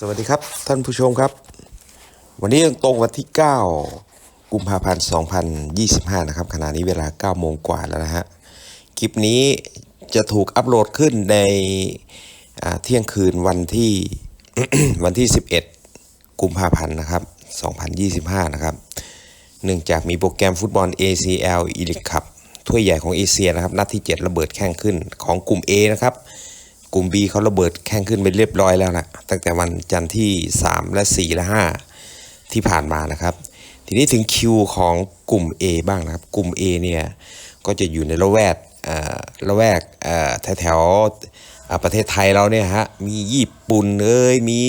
สวัสดีครับท่านผู้ชมครับ วันนี้ตรงวันที่ 9 กุมภาพันธ์ 2025 นะครับขณะนี้เวลา 9 โมงกว่าแล้วนะฮะ คลิปนี้จะถูกอัปโหลดขึ้นในเที่ยงคืนวันที่วันที่ 11 กุมภาพันธ์นะครับ 2025 นะครับ เนื่องจากมีโปรแกรมฟุตบอล ACL e l i t Cup ถ้วยใหญ่ของเอเชียนะครับ นัดที่ 7 ระเบิดแข่งขึ้นของกลุ่ม A นะครับ กลุ่ม B เขาระเบิดแข่งขึ้นไปเรียบร้อยแล้วนะตั้งแต่วันจันทร์ที่ 3 และ 4 และ 5 ที่ผ่านมานะครับ ทีนี้ถึงคิวของกลุ่ม A บ้างนะครับ กลุ่ม A เนี่ยก็จะอยู่ในละแวกละแวกแถวๆประเทศไทยเราเนี่ยฮะมีญี่ปุ่นเอ้ยมี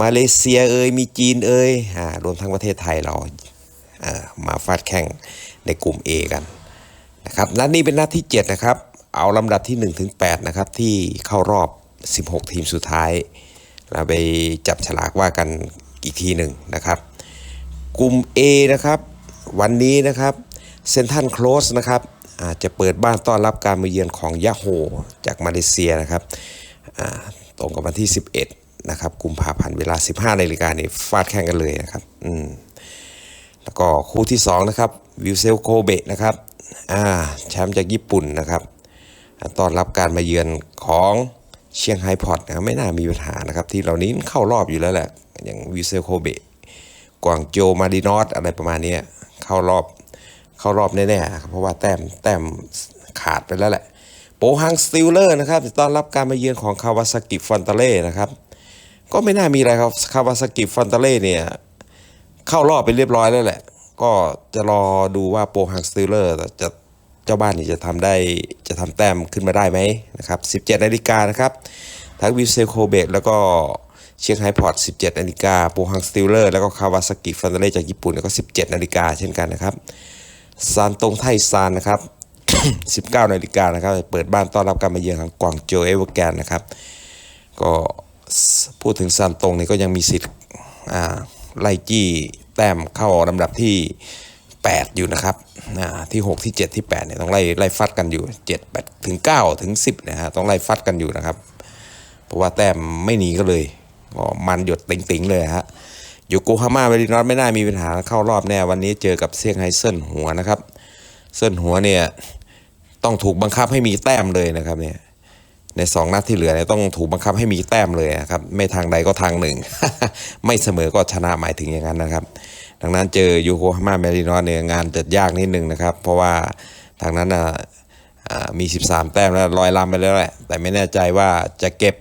มาเลเซียเอ้ยมีจีนเอ้ยอรวมทั้งประเทศไทยเรามาฟาดแข่งในกลุ่ม A กันนะครับนัดนี้เป็นนัดที่ 7 นะครับ เอาลำดับที่1ถึง8นะครับที่เข้ารอบ 16 ทีมสุดท้าย เราไปจับฉลากว่ากันอีกทีหนึ่งนะครับกลุ่ม A นะครับวันนี้นะครับเซนทันโคลสนะครับอาจจะเปิดบ้านต้อนรับการมาเยือนของยะโฮจากมาเลเซียนะครับตรงกับวันที่ 11นะครับกุมภาพันธ์เวลา 15นาฬิกานี่ฟาดแข่งกันเลยนะครับอืมแล้วก็คู่ที่ 2 นะครับ วิวเซลโคเบะนะครับอ่าแชมป์จากญี่ปุ่นนะครับ ต้อนรับการมาเยือนของเชียงไฮพอร์ตนะครับไม่น่ามีปัญหานะครับ ที่เหล่านี้เข้ารอบอยู่แล้วแหละ อย่างวิเซลโคเบะกวางโจมาดินอสอะไรประมาณนี้เข้ารอบเข้ารอบแน่ๆครับเพราะว่าแต้มแต้มขาดไปแล้วแหละ โปฮังสติลเลอร์นะครับต้อนรับการมาเยือนของคาวาซากิฟอนตาเล่นะครับก็ไม่น่ามีอะไรครับคาวาซากิฟอนตาเล่เนี่ยเข้ารอบไปเรียบร้อยแล้วแหละ ก็จะรอดูว่าโปรฮังสติลเลอร์จะ เจ้าบ้านนี่จะทำได้จะทำแต้มขึ้นมาได้ไหมนะครับ17นาฬิกานะครับทั้งวิเซโคเบกแล้วก็เชียงไฮพอร์ต 17 นาฬิกาโปรฮังสติลเลอร์แล้วก็คาวาซากิฟันเดเล่จากญี่ปุ่นก็ 17 นาฬิกาเช่นกันนะครับซานตงไทซานนะครับ 19 นาฬิกานะครับ เปิดบ้านต้อนรับการมาเยือนของกวางโจวเอเวอร์แกนนะครับ ก็พูดถึงซานตงนี่ก็ยังมีสิทธิ์ไล่จี้แต้มเข้าลำดับที่ 8 อยู่นะครับอ่าที่ 6 ที่ 7 ที่8เนี่ยต้องไล่ไล่ฟัดกันอยู่ 7 8 ถึง 9 ถึง 10นะฮะต้องไล่ฟัดกันอยู่นะครับ เพราะว่าแต้มไม่หนีก็เลยก็มันหยดติงๆเลยฮะโยโกฮาม่าเวลินอสไม่น่ามีปัญหาเข้ารอบแน่วันนี้เจอกับเซี่ยงไฮ้เซินหัวนะครับเซินหัวเนี่ยต้องถูกบังคับให้มีแต้มเลยนะครับเนี่ยในสองนัดที่เหลือเนี่ยต้องถูกบังคับให้มีแต้มเลยครับไม่ทางใดก็ทางหนึ่ง ไม่เสมอก็ชนะหมายถึงอย่างนั้นนะครับ ดังนั้นเจอยูโกฮาม่าเมรินอสเนี่ยงานจะยากนิดนึงนะครับ เพราะว่าทางนั้นอะอ่ามี 13 แต้มแล้วลอยลำไปแล้วแหละ แต่ไม่แน่ใจว่าจะเก็บ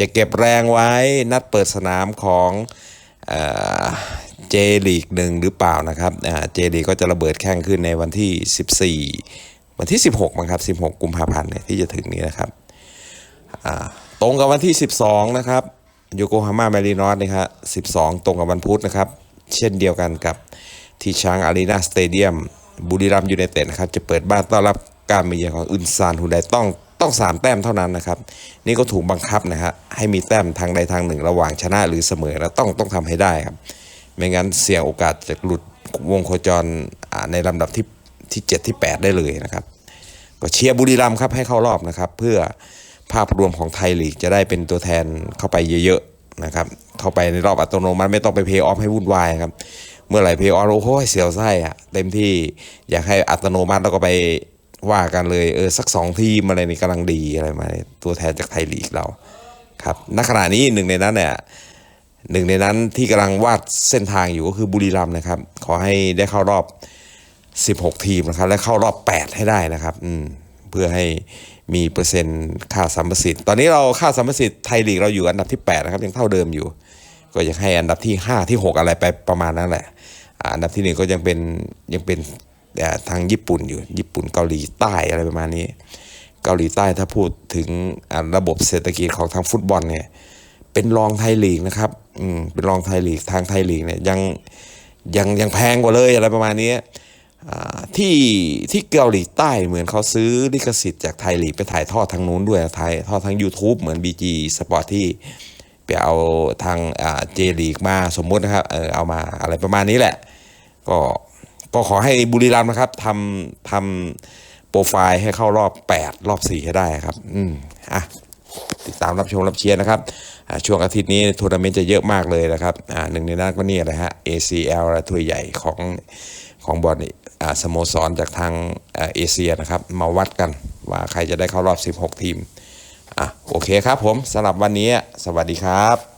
จะเก็บแรงไว้นัดเปิดสนามของเจลีกหนึ่งหรือเปล่านะครับเจลีกก็จะระเบิดแข่งขึ้นในวันที่ 14 วันที่ 16มั้งครับ16 กุมภาพันธ์เนี่ยที่จะถึงนี้นะครับตรงกับวันที่ 12 นะครับโยโกฮาม่าแมรีนอสนะครับ12 ตรงกับวันพุธนะครับ เช่นเดียวกันกับที่ช้างอารีนาสเตเดียมบุรีรัมยูไนเต็ดนะครับจะเปิดบ้านต้อนรับการมาเยือนของอึนซานฮูไดต้องต้อง 3 แต้มเท่านั้นนะครับ นี่ก็ถูกบังคับนะฮะให้มีแต้มทางใดทางหนึ่งระหว่างชนะหรือเสมอแล้วต้องต้องทำให้ได้ครับ ไม่งั้นเสี่ยงโอกาสจะหลุดวงโคจรในลำดับที่ที่ 7 ที่ 8 ได้เลยนะครับ ก็เชียร์บุรีรัมย์ครับให้เข้ารอบนะครับ เพื่อภาพรวมของไทยลีกจะได้เป็นตัวแทนเข้าไปเยอะ นะครับเข้าไปในรอบอัตโนมัติไม่ต้องไปเพย์ออฟให้วุ่นวายครับ เมื่อไหร่เพย์ออฟโอ้โหเสียวไส้อะเต็มที่อยากให้อัตโนมัติแล้วก็ไปว่ากันเลยเออสักสองทีมอะไรนี่กำลังดีอะไรมาตัวแทนจากไทยลีกเราครับณขณะนี้หนึ่งในนั้นเนี่ยหนึ่งในนั้นที่กำลังวาดเส้นทางอยู่ก็คือบุรีรัมย์นะครับ ขอให้ได้เข้ารอบ 16 ทีมนะครับ และเข้ารอบ 8 ให้ได้นะครับ อืมเพื่อให้ มีเปอร์เซ็นต์ค่าสัมประสิทธิ์ตอนนี้เราค่าสัมประสิทธิ์ไทยลีกเราอยู่อันดับที่ 8 นะครับ ยังเท่าเดิมอยู่ ก็ยังให้อันดับที่ 5 ที่ 6 อะไรไปประมาณนั้นแหละอันดับที่หนึ่งก็ยังเป็นยังเป็นทางญี่ปุ่นอยู่ ญี่ปุ่นเกาหลีใต้อะไรประมาณนี้ เกาหลีใต้ถ้าพูดถึงระบบเศรษฐกิจของทางฟุตบอลเนี่ยเป็นรองไทยลีกนะครับอืมเป็นรองไทยลีกทางไทยลีกเนี่ยยังยังยังแพงกว่าเลยอะไรประมาณนี้ ที่ที่เกาหลีใต้เหมือนเขาซื้อลิขสิทธิ์จากไทยลีกไปถ่ายทอดทางนู้นด้วยถ่ายทอดทาง YouTube เหมือน BG Sport ที่ไปเอาทางเจลีกมาสมมุตินะครับเออเอามาอะไรประมาณนี้แหละ ก็ก็ขอให้บุรีรัมย์นะครับทำทำโปรไฟล์ให้เข้ารอบ 8 รอบ 4 ให้ได้ครับ อืมอะติดตามรับชมรับเชียร์นะครับช่วงอาทิตย์นี้ทัวร์นาเมนต์จะเยอะมากเลยนะครับอ่าหนึ่งในนั้นก็นี่แหละฮะ ACL และถ้วยใหญ่ของของบอลอ่ สโมสรจากทางเอเชียนะครับ มาวัดกันว่าใครจะได้เข้ารอบ 16 ทีมอะโอเคครับผมสำหรับวันนี้สวัสดีครับ